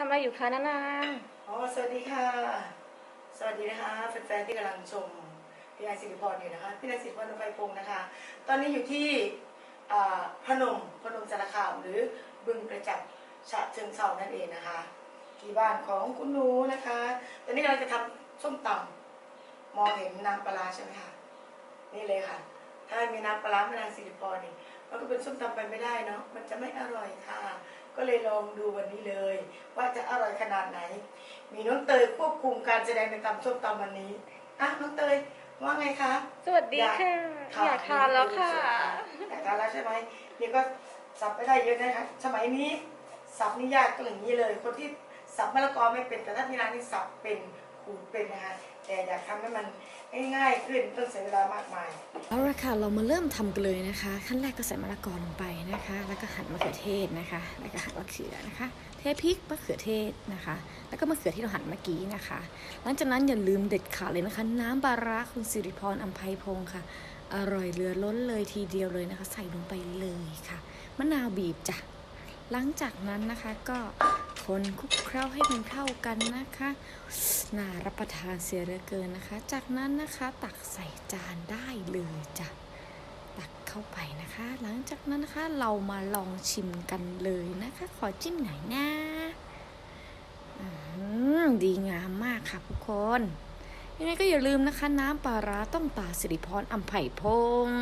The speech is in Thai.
ทำอะไรอยู่คะนานาอ๋อสวัสดีค่ะ สวัสดีนะคะแฟนๆที่กำลังชมพี่นายสิริพรอยู่นะคะพี่นายสิริพรนไฟพงศ์นะคะ ตอนนี้อยู่ที่พนมพนมสารคามหรือบึงประจับฉะเชิงเซานั่นเองนะคะที่บ้านของคุณหนูนะคะ ตอนนี้กำลังจะทำส้มตำมองเห็นน้ำปลาใช่ไหมคะนี่เลยค่ะ ถ้าไม่มีน้ำปลาร้าพี่นางสิริพรนี่มันก็เป็นส้มตำไปไม่ได้เนาะมันจะไม่อร่อยค่ะ ก็เลยลองดูวันนี้เลย ว่าจะอร่อยขนาดไหน มีน้องเตยควบคุมการแสดงในตำส้มตำวันนี้อะน้องเตยว่าไงคะ สวัสดีค่ะอยากทานแล้วค่ะอยากทานแล้วใช่ไหมนี่ก็สับไม่ได้เยอะนะคะสมัยนี้สับนี่ยากก็อย่างนี้เลย คนที่สับมะละกอไม่เป็นแต่ถ้าที่ร้านนี่สับเป็น ขูดเป็นนะคะแต่อยากทำให้มันง่ายขึ้นต้องเสียเวลามากมายเอาละค่ะเรามาเริ่มทำกันเลยนะคะ ขั้นแรกก็ใส่มะละกอลงไปนะคะ แล้วก็หั่นมะเขือเทศนะคะ แล้วก็หั่นมะเขือนะคะ เทพริกมะเขือเทศนะคะ แล้วก็มะเขือที่เราหั่นเมื่อกี้นะคะ หลังจากนั้นอย่าลืมเด็ดขาดเลยนะคะ น้ำปลาร้าคุณสิริพรอัมภัยพงศ์ค่ะ อร่อยเหลือล้นเลยทีเดียวเลยนะคะ ใส่ลงไปเลยค่ะมะนาวบีบจ้ะหลังจากนั้นนะคะก็ คนคลุกเคล้าให้มันเข้ากันนะคะ น่ารับประทานเสียเหลือเกินนะคะ จากนั้นนะคะตักใส่จานได้เลยจ้ะ ตักเข้าไปนะคะ หลังจากนั้นนะคะเรามาลองชิมกันเลยนะคะ ขอจิ้มหน่อยนะอืมดีงามมากค่ะทุกคน ยังไงก็อย่าลืมนะคะ น้ำปลาร้าต้องตาสิริพรอัมไผ่พงษ์